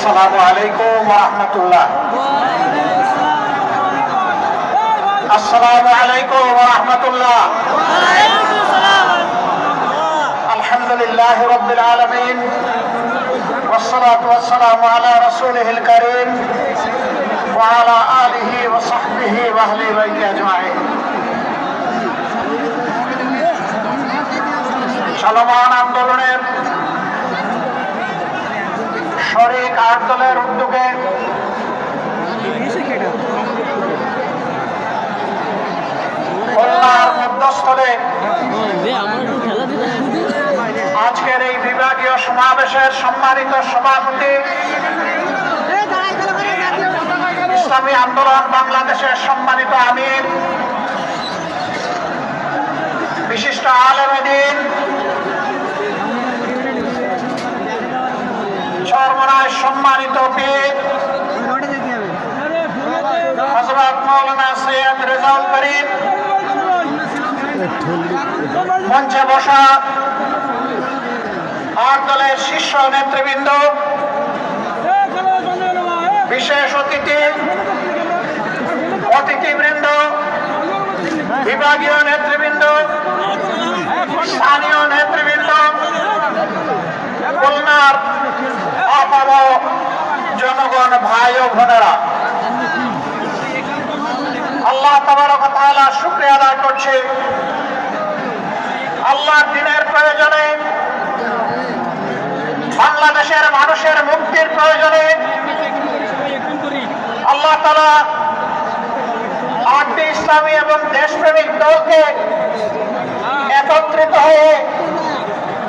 আলাইকুম রহমতুল্লাহ আসসালামু আলাইকুম রহমতুল্লাহ আলহামদুলিল্লাহ রবিল আলমিন والصلاة والسلام على رسوله الكريم وعلى آله وصحبه وأهل بيته أجمعين চলমান আন্দোলনের শরিক আট দলের উদ্যোগে মধ্যস্থলে আজকের এই বিভাগীয় সমাবেশের সম্মানিত সভাপতি, ইসলামী আন্দোলন বাংলাদেশের সম্মানিত আমির, বিশিষ্ট আলেমেদিন চরমনায় সম্মানিত পীর। হজরত সৈয়দ রেজাউল করিম। মঞ্চে বসা আট দলের শীর্ষ নেতৃবৃন্দ, বিশেষ অতিথি, অতিথিবৃন্দ, বিভাগীয় নেতৃবৃন্দ, স্থানীয় নেতৃবৃন্দ খুলনার জনগণ ভাই ও বোনেরা। আল্লাহ তাবারক তাআলা শুকরিয়া আদায় করছি। আল্লাহর দিনের প্রয়োজনে, বাংলাদেশের মানুষের মুক্তির প্রয়োজনে, আল্লাহ তালা আটটি ইসলামী এবং দেশপ্রেমিক দলকে একত্রিত হয়ে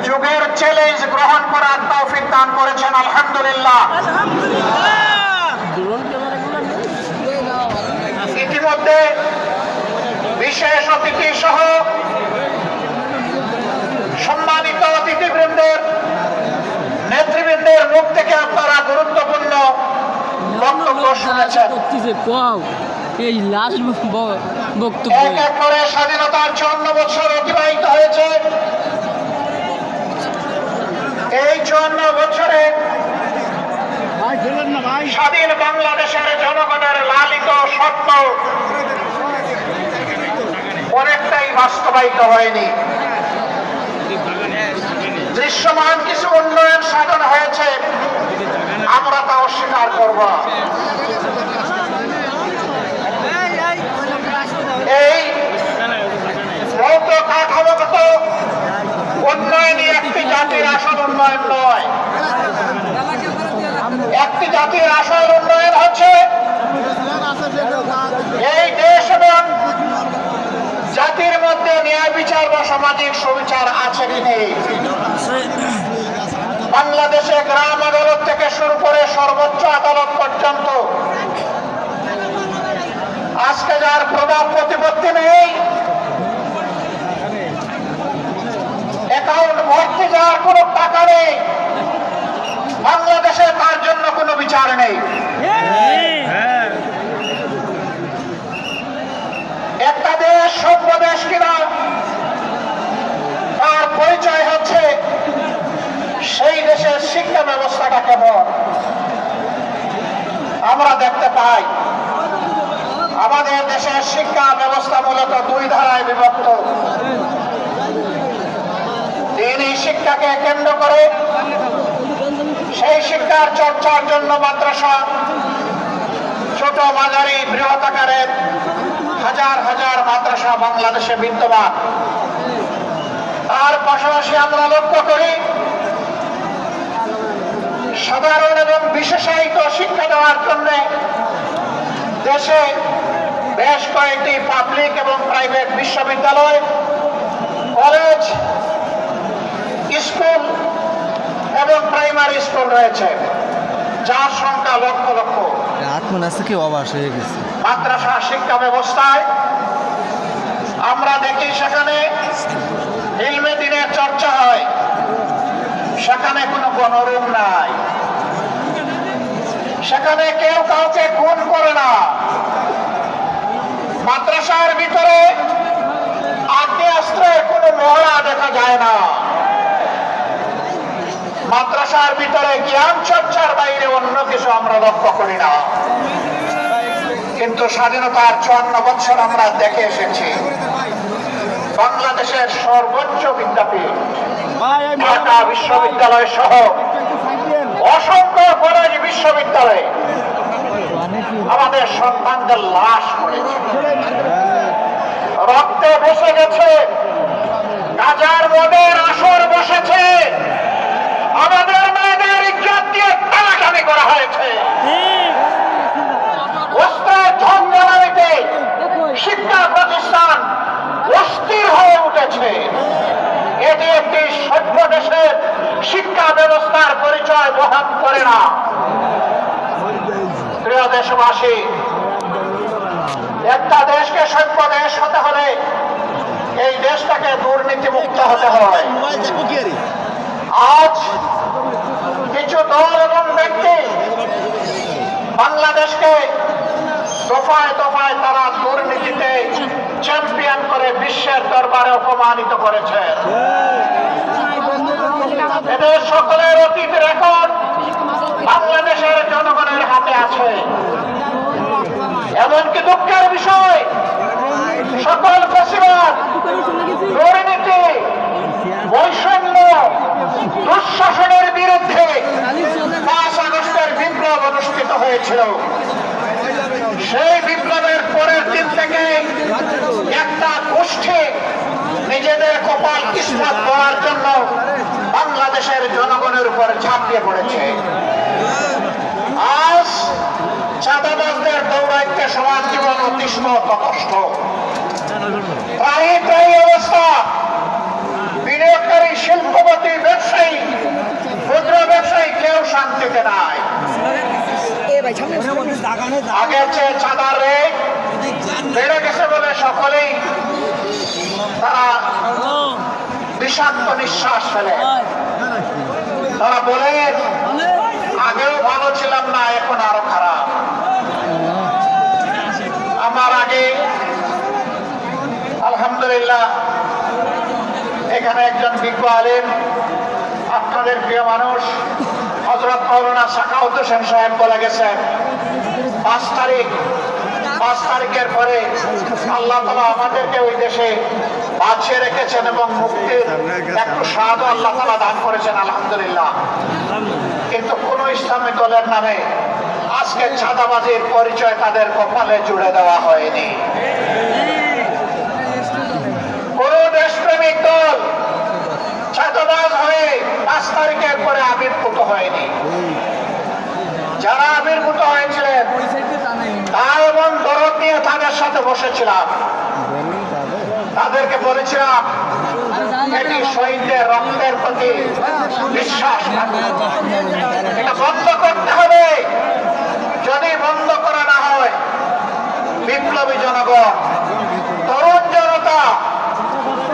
যুগের চ্যালেঞ্জ গ্রহণ করার তৌফিক দান করেছেন আলহামদুলিল্লাহ। ইতিমধ্যে বিশেষ অতিথি সহ সম্মানিত অতিথিবৃন্দের নেতৃবৃন্দের মুখ থেকে আপনারা গুরুত্বপূর্ণ বক্তব্য শুনেছেন। এই লাস্ট বক্তব্য। এক এক করে স্বাধীনতার চুয়ান্ন বছর অতিবাহিত হয়েছে। এই চুয়ান্ন বছরে স্বাধীন বাংলাদেশের জনগণের লালিত স্বপ্ন অনেকটাই বাস্তবায়িত হয়নি দৃশ্যমান কিছু উন্নয়ন সাধন হয়েছে আমরা তা অস্বীকার করব। এই ভৌত কাঠামোগত উন্নয়নই একটি জাতির আসল উন্নয়ন নয় একটি জাতির আসল উন্নয়ন হচ্ছে এই দেশ এবং জাতির মধ্যে ন্যায় বিচার বা সামাজিক সুবিচার আছে কি নেই? বাংলাদেশে গ্রাম আদালত থেকে শুরু করে সর্বোচ্চ আদালত পর্যন্ত আজকে যার প্রভাব প্রতিপত্তি নেই অ্যাকাউন্ট ভর্তি যাওয়ার কোনো টাকা নেই। বাংলাদেশে তার জন্য কোনো বিচার নেই। একটা দেশ সভ্য দেশ কিনা, তার পরিচয় হচ্ছে সেই দেশের শিক্ষা ব্যবস্থাটা কেমন? আমরা দেখতে পাই, আমাদের দেশের শিক্ষা ব্যবস্থা মূলত দুই ধারায় বিভক্ত। দিনই শিক্ষাকে কেন্দ্র করে সেই শিক্ষার চর্চার জন্য মাদ্রাসা, ছোট মাঝারি বৃহৎ আকারের হাজার হাজার মাদ্রাসা বাংলাদেশে বিদ্যমান। তার পাশাপাশি আমরা লক্ষ্য করি, সাধারণ এবং বিশেষায়িত শিক্ষা দেওয়ার জন্য দেশে বেশ কয়েকটি পাবলিক এবং প্রাইভেট বিশ্ববিদ্যালয় কলেজ স্কুল এবং প্রাইমারি স্কুল রয়েছে যার সংখ্যা লক্ষ লক্ষ। মনে আছে কি অবাস হয়ে গেছে। মাদ্রাসা শিক্ষা ব্যবস্থায় আমরা দেখি সেখানে ইলমে দিনের চর্চা হয় সেখানে কোনো গণরুম নাই। সেখানে কেউ কাউকে খুন করে না। মাদ্রাসার ভিতরে আগ্নেয়াস্ত্রের কোনো মহড়া দেখা যায় না। মাদ্রাসার ভিতরে জ্ঞান চর্চার বাইরে অন্য কিছু আমরা লক্ষ্য করি না। কিন্তু স্বাধীনতার চুয়ান্ন বছর আমরা দেখে এসেছি, বাংলাদেশের সর্বোচ্চ বিদ্যাপীঠ, ঢাকা বিশ্ববিদ্যালয় সহ অসংখ্য কলেজ বিশ্ববিদ্যালয়ে আমাদের সন্তানদের লাশ রক্তে বসে গেছে, গাজার মদের আসর বসেছে। আমাদের মেয়েদের ইজ্জত দিয়ে টানাটানি করা হয়েছে। ঝঞ্ঝানিতে শিক্ষা প্রতিষ্ঠান অস্থির হয়ে উঠেছে। এটি একটি সভ্য দেশের শিক্ষা ব্যবস্থার পরিচয় বহন করে না। প্রিয় দেশবাসী, একটা দেশকে সভ্য দেশ হতে হলে এই দেশটাকে দুর্নীতি মুক্ত হতে হয়। আজ কিছু দল এবং ব্যক্তি বাংলাদেশকে দফায় দফায় তারা দুর্নীতিতে চ্যাম্পিয়ন করে বিশ্বের দরবারে অপমানিত করেছে। এদের সকলের অতীত রেকর্ড বাংলাদেশের জনগণের হাতে আছে। এমনকি দুঃখের বিষয়, সকল ফেসিবাদ, দুর্নীতি বৈষম্য, দুঃশাসনের বিরুদ্ধে পাঁচ আগস্টের বিপ্লব অনুষ্ঠিত হয়েছিল। সেই বিপ্লবের পরের দিন থেকে একটা গোষ্ঠী নিজেদের কপাল ইসলাম করার জন্য বাংলাদেশের জনগণের উপর ঝাঁপিয়ে পড়েছে। আজ চাঁদাবাজদের দৌড়াইতে সমাজ জীবন অতিষ্ঠ কষ্ট প্রায় প্রায় অবস্থা শিল্পপতি, ব্যবসায়ী, ক্ষুদ্র ব্যবসায়ী কেউ শান্তিতে নাই। আগের চেয়ে চাঁদার রেট বেড়ে গেছে বলে সকলেই তারা বিষাক্ত নিঃশ্বাস ফেলে। তারা বলে, আগেও ভালো ছিলাম না, এখন আরও খারাপ আমার আগে আলহামদুলিল্লাহ এখানে একজন বিজ্ঞ আলেম, আপনাদের প্রিয় মানুষ হজরত মৌলানা সাকাউদ্দ হোসেন সাহেব বলে গেছেন পাঁচ তারিখ, পাঁচ তারিখের পরে আল্লাহ তালা আমাদেরকে ওই দেশে বাঁচিয়ে রেখেছেন এবং মুক্তির একটু স্বাদ আল্লাহ তালা দান করেছেন, আলহামদুলিল্লাহ। কিন্তু কোন ইসলামী দলের নামে আজকে চাঁদাবাজির পরিচয় তাদের কপালে জুড়ে দেওয়া হয়নি। কোন দেশপ্রেমিক দল চাঁদাবাজ হয়ে পাঁচ তারিখের পরে আবির্ভূত হয়নি। যারা আবির্ভূত হয়েছিলেন তা এবং দরদ নিয়ে তাদের সাথে বসেছিলাম। তাদেরকে বলেছিলাম, এটি শহীদদের রক্তের প্রতি বিশ্বাস এটা বন্ধ করতে হবে। যদি বন্ধ করা না হয় বিপ্লবী জনগণ তরুণ জনতা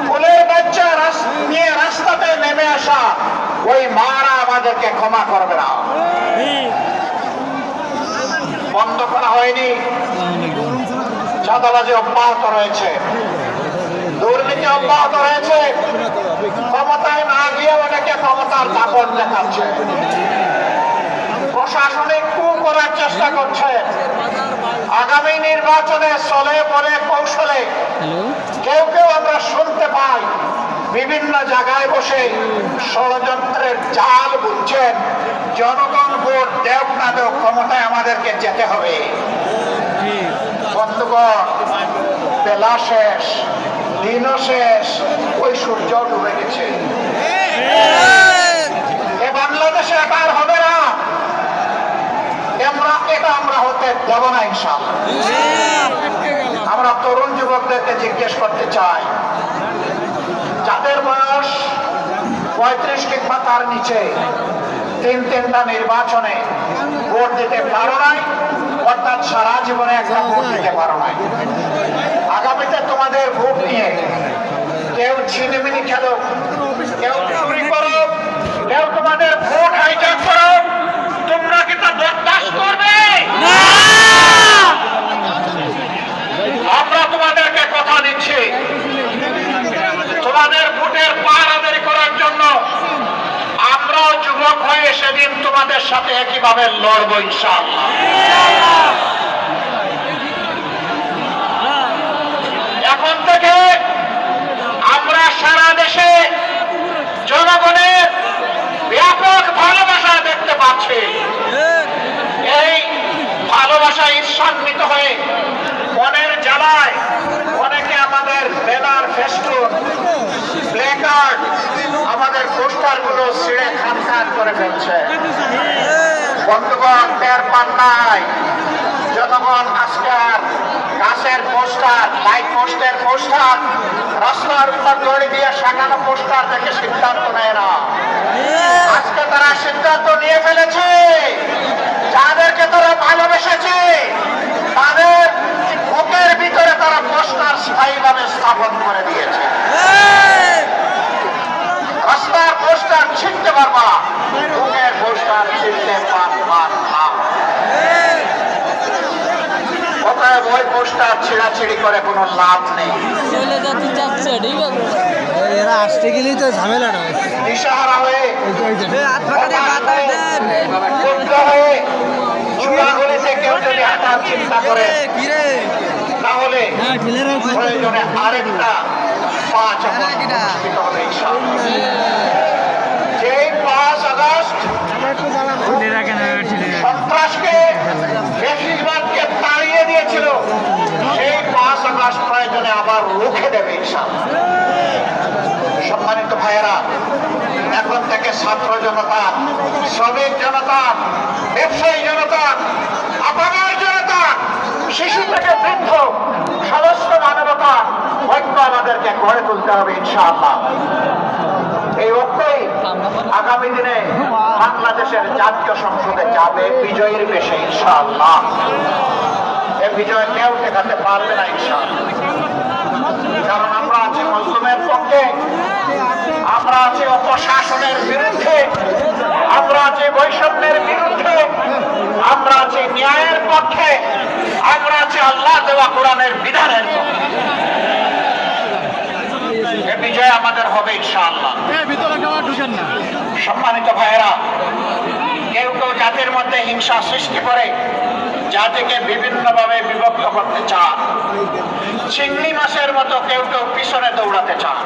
ফুলের বাচ্চা রাস- নিয়ে রাস্তাতে নেমে আসা ওই মারা আমাদেরকে ক্ষমা করবে না। বন্ধ করা হয়নি। চাঁদাবাজি অব্যাহত রয়েছে। দুর্নীতি অব্যাহত রয়েছে। ক্ষমতায় না গিয়ে অনেকে ক্ষমতার দাপট দেখাচ্ছে। প্রশাসনিক কু করার চেষ্টা করছে। আগামী নির্বাচনে চলে বলে কৌশলে কেউ কেউ আমরা শুনতে পাই। বিভিন্ন জায়গায় বসে ষড়যন্ত্রের জাল বুঝছেন জনগণ ভোট দেব না দেব ক্ষমতায় আমাদেরকে যেতে হবে। বন্ধুগণ, বেলা শেষ, দিনও শেষ, ওই সূর্য ডুবে গেছে। এ বাংলাদেশে এটা আর হবে না। আমরা, এটা আমরা হতে দেব না ইনশাল্লাহ আমরা তরুণ যুবকদেরকে জিজ্ঞেস করতে চাই বয়স পঁয়ত্রিশ কিংবা তার নিচে। তিন তিনটা নির্বাচনে ভোট দিতে পারো নাই অর্থাৎ সারা জীবনে একটা ভোট দিতে পারো নাই। আগামীতে তোমাদের ভোট নিয়ে কেউ ছিনিমিনি খেলো কেউ চুরি করো কেউ তোমাদের ভোট হাইজ্যাক করো তোমরা কি তা বরদাস্ত করবে? আমরা তোমাদেরকে কথা দিচ্ছি তোমাদের ভোটের পাহারাদারি করার জন্য আমরাও যুবক হয়ে সেদিন তোমাদের সাথে একইভাবে লড়বো ইনশাআল্লাহ। এখন থেকে আমরা সারা দেশে জনগণের ব্যাপক ভালোবাসা দেখতে পাচ্ছি। এই ভালোবাসা ঈর্ষান্বিত হয়ে মনের জ্বালায় আমাদের ব্যানার ফেস্টুন, প্লেকার্ড, আমাদের পোস্টারগুলো ছিঁড়ে খান খান করে ফেলছে। বন্ধুগণ, টের পান নাই। জনগণ আজকে আর গাছের পোস্টার, লাইট পোস্টের পোস্টার, রাস্তার উপর দড়ি দিয়ে সাজানো পোস্টার দেখে সিদ্ধান্ত নেয় না। আজকে তারা সিদ্ধান্ত নিয়ে ফেলেছে। যাদেরকে তারা ভালোবেসেছে, তাদের তারা পোস্টার স্থায়ীভাবে স্থাপন করে দিয়েছে। রাস্তার পোস্টার ছিনতে পারবা বুকের পোস্টার ছিনতে পারবা না। অতএব ওই পোস্টার ছিঁড়াছিড়ি করে কোনো লাভ নেই। চলে যেতে চাচ্ছে ঠিক আছে এরা আসতে গেলেই তো ঝামেলাটা হচ্ছে। দিশাহারা হয়ে হয়ে কেউ যদি হাঁটার চিন্তা করে? তাহলে হ্যাঁ প্রয়োজনে আরেকটা পাঁচ অনুষ্ঠিত হবে যেই পাঁচ আগস্ট সন্ত্রাসকে বেশিরভাগকে তাড়িয়ে দিয়েছিল সেই পাঁচ আগস্ট প্রয়োজনে আবার রুখে দেবে ইনশাআল্লাহ। সম্মানিত ভাইয়েরা, এখন থেকে ছাত্র জনতা, শ্রমিক জনতা, ব্যবসায়ী জনতা, আপামার জনতা, শিশু থেকে বৃদ্ধ, সমস্ত মানবতা, ঐক্য আমাদেরকে গড়ে তুলতে হবে ইনশাআল্লাহ। এই ঐক্যই আগামী দিনে বাংলাদেশের জাতীয় সংসদে যাবে বিজয়ীর বেশে ইনশাআল্লাহ। এ বিজয় কেউ ঠেকাতে পারবে না ইনশাআল্লাহ। কারণ আছি মজলুমের পক্ষে আমরা আছি অপশাসনের বিরুদ্ধে আমরা আছি বৈষম্যের বিরুদ্ধে আমরা আছি ন্যায়ের পক্ষে আমরা আছি আল্লাহ দেওয়া কোরআনের বিধানের পক্ষে। এ বিজয় আমাদের হবে ইনশাআল্লাহ। সম্মানিত ভাইয়েরা কেউ কেউ জাতির মধ্যে হিংসা সৃষ্টি করে জাতিকে বিভিন্নভাবে বিভক্ত করতে চান। চিংড়ি মাছের মতো কেউ কেউ পিছনে দৌড়াতে চান।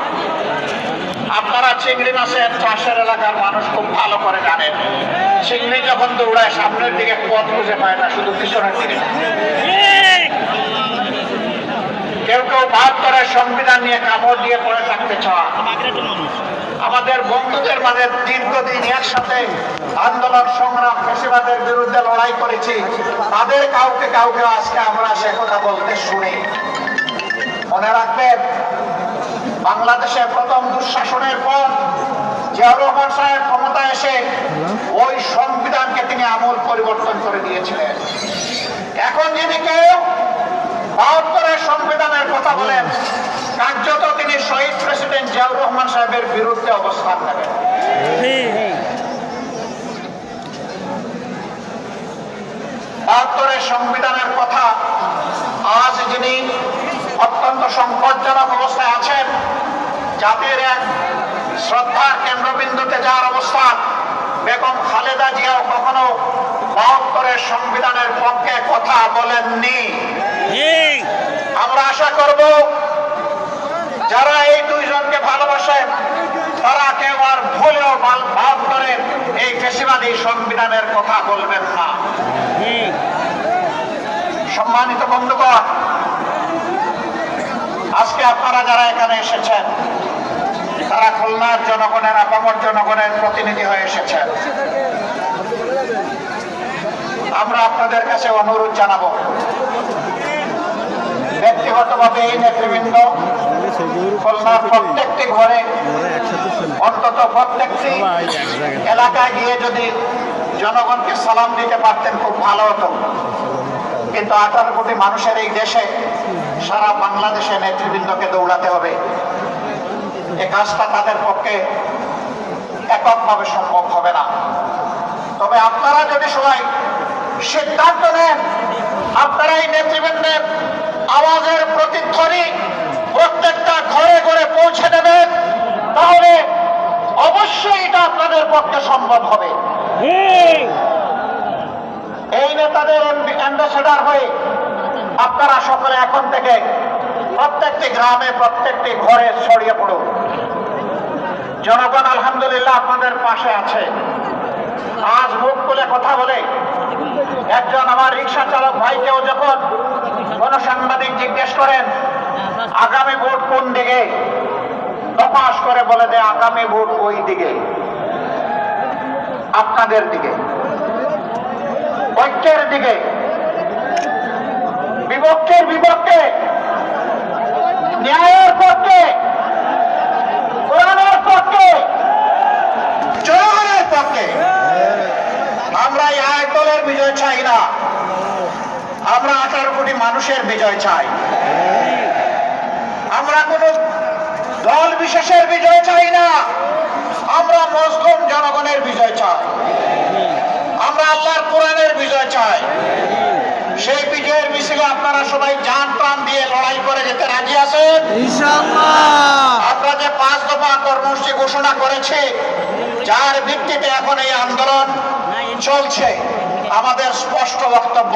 আপনারা চিংড়ি মাছের চাষের এলাকার মানুষ খুব ভালো করে জানেন। চিংড়ি যখন দৌড়ায়, সামনের দিকে পথ খুঁজে পায় না, শুধু পিছনের দিকে। কেউ কেউ বাহাত্তরের সংবিধান নিয়ে কামড় দিয়ে পড়ে থাকতে চান। আমাদের বন্ধুদের মাঝে দীর্ঘদিন একসাথে আন্দোলন, সংগ্রাম ফেসিবাদের বিরুদ্ধে লড়াই করেছি। তাদের কাউকে কাউকে আজকে আমরা সে কথা বলতে শুনি। মনে রাখবেন, বাংলাদেশে প্রথম দুঃশাসনের পর জিয়াউর রহমান সাহেব ক্ষমতা এসে ওই সংবিধানকে তিনি আমূল পরিবর্তন করে দিয়েছিলেন। এখন যদি কেউ বাহাত্তরের সংবিধানের কথা বলেন কার্যত তিনি শহীদ প্রেসিডেন্ট জিয়াউর রহমান সাহেবের বিরুদ্ধে অবস্থান নেবেন। বাহাত্তরের সংবিধানের কথা আজ যিনি অত্যন্ত সংকটজনক অবস্থায় আছেন জাতির এক শ্রদ্ধার কেন্দ্রবিন্দুতে যাওয়ার অবস্থান বেগম খালেদা জিয়াও কখনো বাহাত্তরের সংবিধানের পক্ষে কথা বলেননি। আমরা আশা করব যারা এই দুইজনকে ভালোবাসেন তারা কেউ আর ভুলেও বাল- বাহাত্তরের এই ফেসিবাদী সংবিধানের কথা বলবেন না। সম্মানিত বন্ধুগণ, আজকে আপনারা যারা এখানে এসেছেন, তারা খুলনার জনগণের, আপামর জনগণের প্রতিনিধি হয়ে এসেছেন। আমরা আপনাদের কাছে অনুরোধ জানাব, ব্যক্তিগতভাবে এই নেতৃবৃন্দ খুলনার প্রত্যেকটি ঘরে অন্তত প্রত্যেকটি এলাকায় গিয়ে যদি জনগণকে সালাম দিতে পারতেন খুব ভালো হতো। কিন্তু আঠারো কোটি মানুষের এই দেশে সারা বাংলাদেশে নেতৃবৃন্দকে দৌড়াতে হবে। এ কাজটা তাদের পক্ষে এককভাবে সম্ভব হবে না। তবে আপনারা যদি সবাই সিদ্ধান্ত নেন আপনারা এই নেতৃবৃন্দের আওয়াজের প্রতিধ্বনি প্রত্যেকটা ঘরে ঘরে পৌঁছে দেবেন তাহলে অবশ্যই এটা আপনাদের পক্ষে সম্ভব হবে। এই। নেতাদের অ্যাম্বাসেডার হয়ে আপনারা সকলে এখন থেকে প্রত্যেকটি গ্রামে প্রত্যেকটি ঘরে ছড়িয়ে পড়ুন। জনগণ আলহামদুলিল্লাহ আপনাদের পাশে আছে। আজ মুখ খুলে কথা বলে একজন আমার রিক্সা চালক ভাইকেও যখন কোন সাংবাদিক জিজ্ঞেস করেন আগামী ভোট কোন দিকে? তপাস করে বলে দেয়, আগামী ভোট ওই দিকে, আপনাদের দিকে। ঐক্যের দিকে, বিপক্ষের বিপক্ষে, ন্যায়ের পক্ষে, কোরআনের পক্ষে, জনগণের পক্ষে। আমরা এই আয় দলের বিজয় চাই না। আমরা আঠারো কোটি মানুষের বিজয় চাই। আমরা কোন দল বিশেষের বিজয় চাই না। আমরা মজলুম জনগণের বিজয় চাই। আমরা আল্লাহর কোরআনের বিজয় চাই। সেই বিজয়ের মিছিলে আপনারা সবাই যান প্রাণ দিয়ে লড়াই করে যেতে রাজি আছেন? আমরা যে পাঁচ দফা কর্মসূচি ঘোষণা করেছি যার ভিত্তিতে এখন এই আন্দোলন চলছে। আমাদের স্পষ্ট বক্তব্য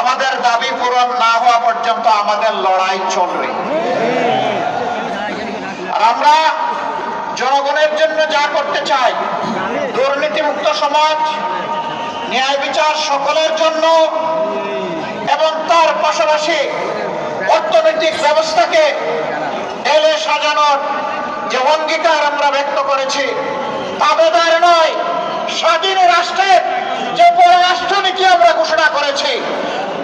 আমাদের দাবি পূরণ না হওয়া পর্যন্ত আমাদের লড়াই চলবে। আর আমরা জনগণের জন্য যা করতে চাই, দুর্নীতিমুক্ত সমাজ, ন্যায় বিচার সকলের জন্য এবং তার পাশাপাশি অর্থনৈতিক ব্যবস্থাকে এলে সাজানোর যে অঙ্গীকার আমরা ব্যক্ত করেছি তাবেদার নয়, স্বাধীন রাষ্ট্রের যে পররাষ্ট্রনীতি আমরা ঘোষণা করেছি,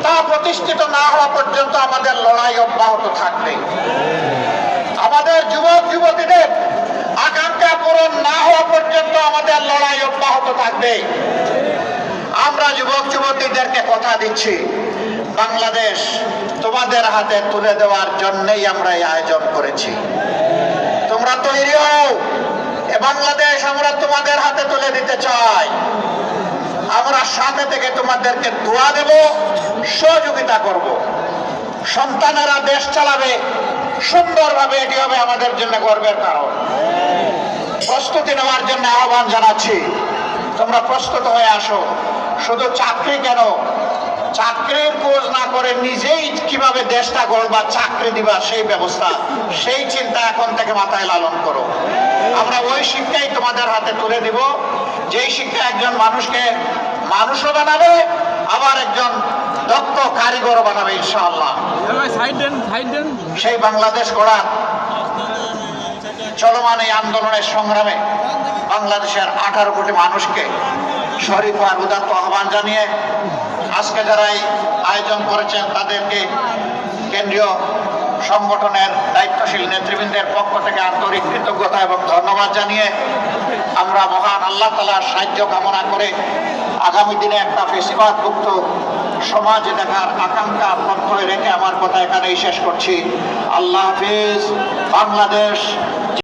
তা প্রতিষ্ঠিত না হওয়া পর্যন্ত আমাদের লড়াই অব্যাহত থাকবে। আমাদের যুবক, যুবতীদের আকাঙ্ক্ষা পূরণ না হওয়া পর্যন্ত আমাদের লড়াই অব্যাহত থাকবে। আমরা যুবক, যুবতীদেরকে কথা দিচ্ছি, বাংলাদেশ তোমাদের হাতে তুলে দেওয়ার জন্যই আমরা এই আয়োজন করেছি। তোমরা তৈরি হও, এ বাংলাদেশ আমরা তোমাদের হাতে তুলে দিতে চাই। আমরা সাথে থেকে তোমাদেরকে দোয়া দেব, সহযোগিতা করব। সন্তানেরা দেশ চালাবে সুন্দরভাবে এটি হবে আমাদের জন্য গর্বের কারণ। প্রস্তুতি নেওয়ার জন্য আহ্বান জানাচ্ছি। তোমরা প্রস্তুত হয়ে আসো। শুধু চাকরি কেন? চাকরির খোঁজ না করে নিজেই কীভাবে দেশটা গড়বা, চাকরি দিবা, সেই ব্যবস্থা, সেই চিন্তা এখন থেকে মাথায় লালন করো। আমরা ওই শিক্ষাই তোমাদের হাতে তুলে দিব। যেই শিক্ষা একজন মানুষকে মানুষও বানাবে, আবার একজন দক্ষ কারিগর বানাবে ইনশাআল্লাহ। সেই বাংলাদেশ গড়ার চলমান এই আন্দোলনের সংগ্রামে বাংলাদেশের আঠারো কোটি মানুষকে শরীফ আর উদাত্ত আহ্বান জানিয়ে আজকে যারা এই আয়োজন করেছেন তাদেরকে কেন্দ্রীয় সংগঠনের দায়িত্বশীল নেতৃবৃন্দের পক্ষ থেকে আন্তরিক কৃতজ্ঞতা এবং ধন্যবাদ জানিয়ে আমরা মহান আল্লাহ তালার সাহায্য কামনা করে আগামী দিনে একটা ফেসিবাদ মুক্ত সমাজ দেখার আকাঙ্ক্ষা প্রত্যয় রেখে আমার কথা এখানেই শেষ করছি। আল্লাহ হাফিজ বাংলাদেশ